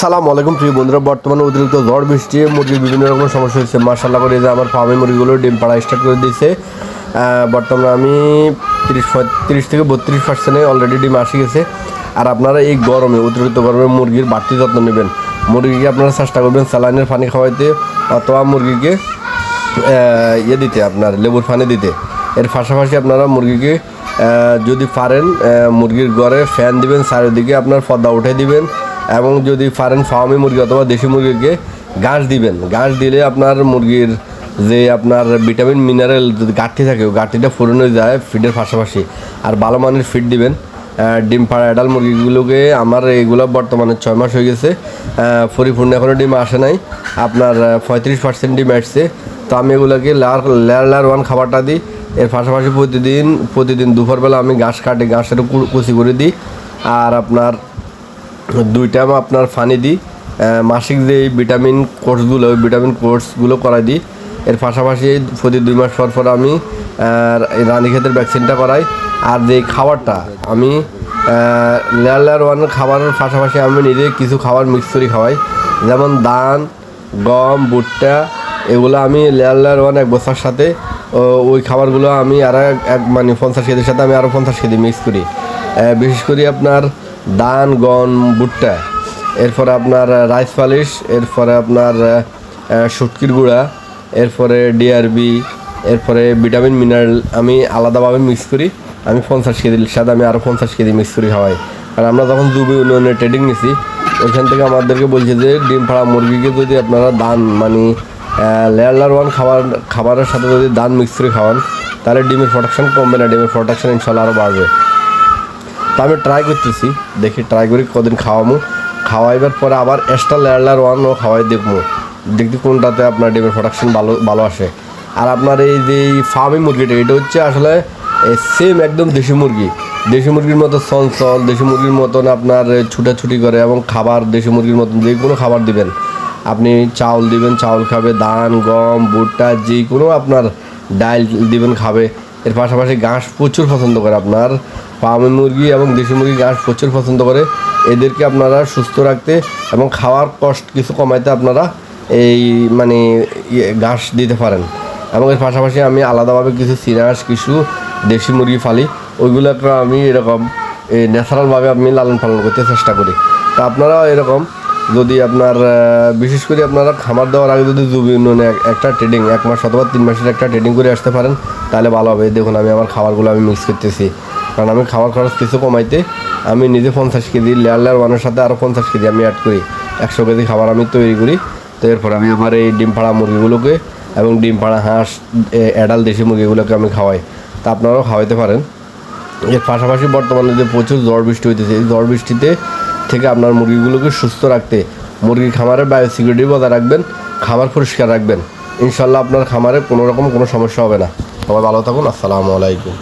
সালাম আলাইকুম প্রিয় বন্ধুরা, বর্তমানে অতিরিক্ত ঝড়, বৃষ্টি, মুরগির বিভিন্ন রকম সমস্যা হচ্ছে মার্শাল্লাহ করে যে আমার ফার্মে মুরগিগুলো ডিম পাড়া স্টার্ট করে দিয়েছে। বর্তমানে আমি তিরিশ তিরিশ থেকে বত্রিশ পার্সেন্টে অলরেডি ডিম আসে গেছে। আর আপনারা এই গরমে, অতিরিক্ত গরমে মুরগির বাড়তি যত্ন নেবেন। মুরগিকে আপনারা চেষ্টা করবেন স্যালাইনের পানি খাওয়াইতে অথবা মুরগিকে ইয়ে দিতে আপনার, লেবুর পানি দিতে। এর পাশাপাশি আপনারা মুরগিকে যদি পারেন মুরগির ঘরে ফ্যান দিবেন, চারিদিকে আপনার পর্দা উঠে দিবেন, এবং যদি পারেন ফার্মি মুরগি অথবা দেশি মুরগিকে ঘাস দিবেন। ঘাস দিলে আপনার মুরগির যে আপনার ভিটামিন, মিনারেল যদি ঘাটতি থাকে ঘাটতিটা পূরণ হয়ে যায় ফিডের পাশাপাশি। আর ভালো মানের ফিড দিবেন ডিম পাড়া অ্যাডাল মুরগিগুলোকে। আমার এইগুলো বর্তমানে ছয় মাস হয়ে গেছে পরিপূর্ণ এখনও ডিম আসে নাই। আপনার পঁয়ত্রিশ পার্সেন্ট ডিম আসছে। তো আমি এগুলোকে লার লেয়ার লেয়ার ওয়ান খাবারটা দিই। এর পাশাপাশি প্রতিদিন প্রতিদিন দুপুরবেলা আমি ঘাস কাটি, ঘাসের কুচি করে দিই। আর আপনার দুই টাইম আপনার ফানি দিই। মাসিক যে ভিটামিন কোর্সগুলো, ওই ভিটামিন কোর্সগুলো করাই দিই। এর পাশাপাশি প্রতি দুই মাস পর পর আমি রানী ক্ষেতের ভ্যাকসিনটা করাই। আর যে খাবারটা আমি লেয়ার লেয়ার ওয়ান খাবারের পাশাপাশি আমি নিজে কিছু খাবার মিক্স করে খাওয়াই। যেমন ধান গম, ভুট্টা, এগুলো আমি লেয়ার লেয়ার ওয়ান এক বছর সাথে ওই খাবারগুলো আমি আর এক- মানে পঞ্চাশ কেজির সাথে আমি আরও পঞ্চাশ কেজি মিক্স করি। বিশেষ করে আপনার ধান গম ভুট্টা, এরপরে আপনার রাইস পালিশ, এরপরে আপনার শুটকির গুঁড়া, এরপরে ডিআরবি এরপরে ভিটামিন, মিনারেল আমি আলাদাভাবে মিক্স করি। আমি পঞ্চাশ কেজির সাথে আমি আরও পঞ্চাশ কেজি মিক্স করি খাওয়াই। কারণ আমরা যখন দুবি ইউনিয়নে ট্রেডিং নিছি, ওইখান থেকে আমাদেরকে বলছে যে ডিম ফাড়া মুরগিকে যদি আপনারা দান মানে লেয়ার ওয়ান খাবার, খাবারের সাথে যদি দান মিক্স করে খাওয়ান, তাহলে ডিমের প্রোডাকশন কমবে না, ডিমের প্রোডাকশন ইনশাল্লাহ আরও বাড়বে। তা আমি ট্রাই করতেছি, দেখি ট্রাই করি কদিন খাওয়ামু। খাওয়াইবার পরে আবার এক্সট্রা লেয়ার লেয়ার ওয়ানও খাওয়াই দেখব। দেখি কোনটাতে আপনার ডিমের প্রোডাকশন ভালো ভালো আসে। আর আপনার এই যে ফার্মি মুরগিটা, এটা হচ্ছে আসলে সেম একদম দেশি মুরগি। দেশি মুরগির মতো চঞ্চল, দেশি মুরগির মতন আপনার ছুটাছুটি করে এবং খাবার দেশি মুরগির মতন যে কোনো খাবার দিবেন। আপনি চাউল দিবেন, চাউল খাবে, ধান, গম, ভুট্টা, যে কোনো আপনার ডাল দিবেন, খাবে। এর পাশাপাশি ঘাস প্রচুর পছন্দ করে আপনার। ফার্মি মুরগি এবং দেশি মুরগি ঘাস প্রচুর পছন্দ করে। এদেরকে আপনারা সুস্থ রাখতে এবং খাওয়ার কষ্ট কিছু কমাইতে আপনারা এই মানে ইয়ে ঘাস দিতে পারেন। এবং এর পাশাপাশি আমি আলাদাভাবে কিছু সিনাস কিছু দেশি মুরগি ফালি, ওইগুলোকে আমি এরকম ন্যাচারালভাবে আমি লালন পালন করতে চেষ্টা করি। তো আপনারা এরকম যদি আপনার বিশেষ করে আপনারা খামার দেওয়ার আগে যদি জুবি উন্নয়নে এক- একটা ট্রেডিং এক মাস অথবা তিন মাসের একটা ট্রেডিং করে আসতে পারেন, তাহলে ভালো হবে। দেখুন, আমি আমার খাবারগুলো আমি মিক্স করতেছি। কারণ আমি খাবার খরচ কিছু কমাইতে আমি নিজে পঞ্চাশ কেজি লেয়ার লেয়ার ওয়ানের সাথে আরও পঞ্চাশ কেজি আমি অ্যাড করি। একশো কেজি খাবার আমি তৈরি করি। তো এরপর আমি আমার এই ডিম পাড়া মুরগিগুলোকে এবং ডিম পাড়া হাঁস অ্যাডাল দেশি মুরগিগুলোকে আমি খাওয়াই। তা আপনারাও খাওয়াইতে পারেন। এর পাশাপাশি বর্তমানে যে প্রচুর ঝড় বৃষ্টি হইতেছে, এই ঝড় বৃষ্টিতে থেকে আপনার মুরগিগুলোকে সুস্থ রাখতে মুরগির খামারের বায়োসিকিউরিটি বজায় রাখবেন খাবার পরিষ্কার রাখবেন। ইনশাল্লাহ আপনার খামারে কোনো রকম কোনো সমস্যা হবে না। সবাই ভালো থাকুন, আসসালামু আলাইকুম।